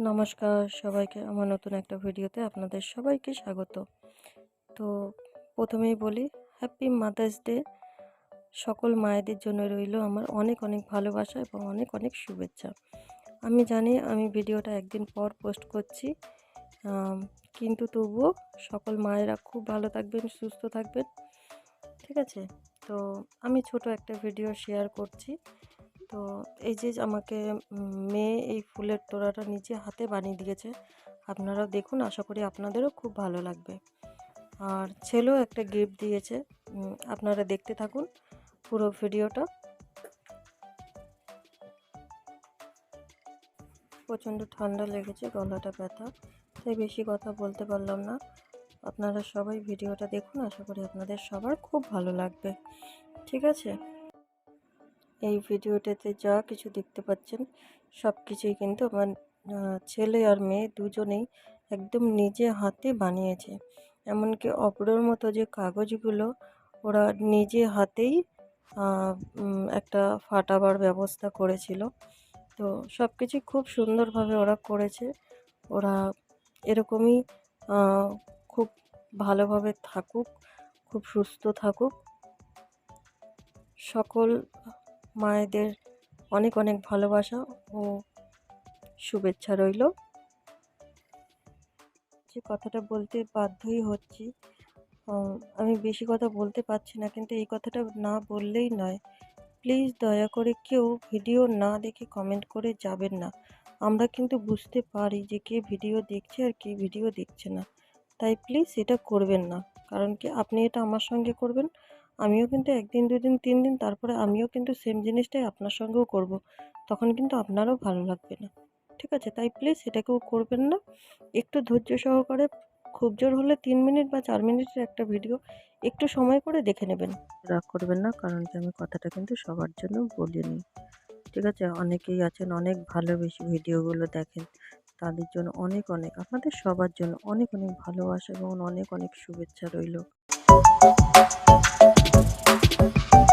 নমস্কার সবাইকে আমার নতুন একটা ভিডিওতে আপনাদের সবাইকে স্বাগত। তো প্রথমেই বলি হ্যাপি মাদার্স ডে সকল মায়েদের জন্য রইল আমার অনেক অনেক ভালোবাসা এবং অনেক অনেক শুভেচ্ছা। আমি জানি আমি ভিডিওটা একদিন পর পোস্ট করছি কিন্তু তবুও সকল মায়েরা খুব ভালো থাকবেন, সুস্থ থাকবেন। ঠিক আছে? তো আমি ছোট একটা ভিডিও শেয়ার করছি। তো এই যে আমাকে মেয়ে এই ফুলের তোড়াটা নিজে হাতে বানিয়ে দিয়েছে। আপনারাও দেখুন, আশা করি আপনাদেরও খুব ভালো লাগবে। আর ছেলেও একটা গিফট দিয়েছে। আপনারা দেখতে থাকুন পুরো ভিডিওটা। প্রচণ্ড ঠান্ডা লেগেছে, গলাটা ব্যথা, তাই বেশি কথা বলতে পারলাম না। আপনারা সবাই ভিডিওটা দেখুন, আশা করি আপনাদের সবার খুব ভালো লাগবে। ঠিক আছে? এই ভিডিওটাতে যা কিছু দেখতে পাচ্ছেন, সব কিছুই কিন্তু আমার ছেলে আর মেয়ে দুজনেই একদম নিজে হাতে বানিয়েছে। এমনকি অপরের মতো যে কাগজগুলো, ওরা নিজে হাতেই একটা ফাটাবার ব্যবস্থা করেছিল। তো সব কিছু খুব সুন্দরভাবে ওরা করেছে। ওরা এরকমই খুব ভালোভাবে থাকুক, খুব সুস্থ থাকুক। সকল মায়েদের অনেক অনেক ভালোবাসা ও শুভেচ্ছা রইল। যে কথাটা বলতে বাধ্যই হচ্ছি আমি বেশি কথা বলতে পারছি না, কিন্তু এই কথাটা না বললেই নয়। প্লিজ দয়া করে কেউ ভিডিও না দেখে কমেন্ট করে যাবেন না। আমরা কিন্তু বুঝতে পারি যে কে ভিডিও দেখছে আর কে ভিডিও দেখছে না। তাই প্লিজ এটা করবেন না, কারণ কি আপনি এটা আমার সঙ্গে করবেন আমিও কিন্তু একদিন, দুদিন, তিন দিন তারপরে আমিও কিন্তু সেম জিনিসটাই আপনার সঙ্গেও করব। তখন কিন্তু আপনারও ভালো লাগবে না। ঠিক আছে? তাই প্লিজ এটা কেউ করবেন না। একটু ধৈর্য সহকারে খুব জোর হলে তিন মিনিট বা চার মিনিটের একটা ভিডিও একটু সময় করে দেখে নেবেন। রাগ করবেন না, কারণ কি আমি কথাটা কিন্তু সবার জন্য বলিনি। ঠিক আছে? অনেকেই আছেন, অনেক ভালোবেসে ভিডিওগুলো দেখেন। তাদের জন্য অনেক অনেক, আপনাদের সবার জন্য অনেক অনেক ভালোবাসা এবং অনেক অনেক শুভেচ্ছা রইল। えっ?